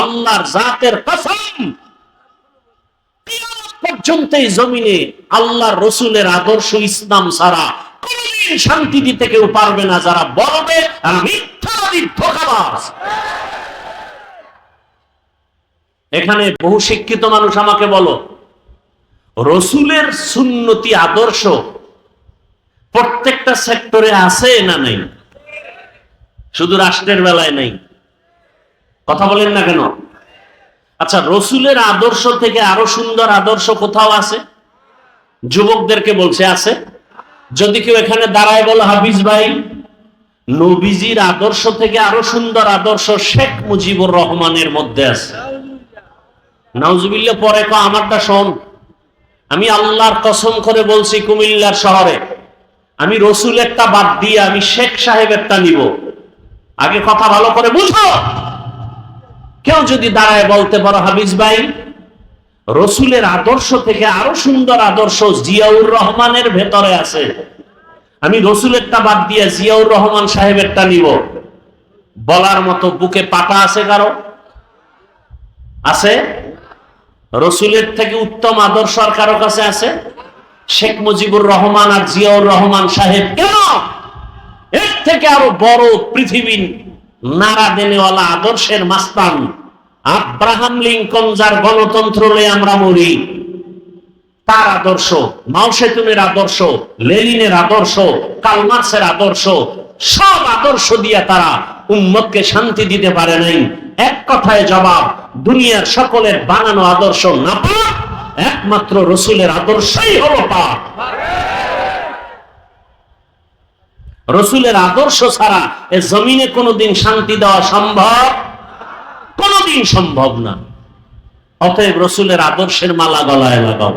আল্লাহর জাতের কসম। পর্যন্ত এই জমিনে আল্লাহর রসুলের আদর্শ ইসলাম ছাড়া কোনদিন শান্তি দিতে কেউ পারবে না, যারা বলবে এখানে বহু শিক্ষিত মানুষ আমাকে বলো, রসুলের সুন্নতি আদর্শ প্রত্যেকটা সেক্টরে আছে না নাই? শুধু রাষ্ট্রের বেলায় নেই। কথা বলেন না কেন? আচ্ছা রসুলের আদর্শ থেকে আরও সুন্দর আদর্শ কোথাও আছে? যুবকদেরকে বলছে, আছে। যদি কেউ এখানে দাঁড়ায় বলো, হাফিজ ভাই, নবীজির আদর্শ থেকে আরও সুন্দর আদর্শ শেখ মুজিবুর রহমানের মধ্যে আছে। নাউজুবিল্লা পরে কো, আমারটা শোন। আমি আল্লাহর কসম করে বলছি, কুমিল্লার শহরে আমি রসুল একটা বাদ দিয়ে আমি শেখ সাহেব একটা নিব। আগে কথা ভালো করে বুঝো। যদি দাঁড়ায় বলতে পারো হাবিজ ভাই, রসুলের আদর্শ থেকে আরও সুন্দর আদর্শ জিয়াউর রহমানের ভেতরে আছে। আমি রসুলেরটা বাদ দিয়ে জিয়াউর রহমান সাহেবেরটা নিব। বলার মতো বুকে পাটা আছে কারও? আছে? রসুলের থেকে উত্তম আদর্শ আর কারও কাছে আছে? শেখ মুজিবুর রহমান আর জিয়াউর রহমান সাহেব কেন? এর থেকে আরও বড় পৃথিবী নাড়া দেনেওয়ালা আদর্শের মাস্তান আব্রাহাম লিঙ্কন, যার গণতন্ত্র লয়ে আমরা মরি, তার আদর্শ মাওসেতুনের আদর্শ, লেনিনের আদর্শ কালমার্সের আদর্শ, সব আদর্শ দিয়ে তারা উম্মতকে শান্তি দিতে পারে নাই। এক কথায় জবাব, দুনিয়ার সকলের বানানো আদর্শ না পাক, একমাত্র রসুলের আদর্শই হলো পাক। রসুলের আদর্শ ছাড়া এ জমিনে কোনোদিন শান্তি দেওয়া সম্ভব কোনোদিন সম্ভব না। অতএব রসুলের আদর্শের মালা গলায় লাগাও।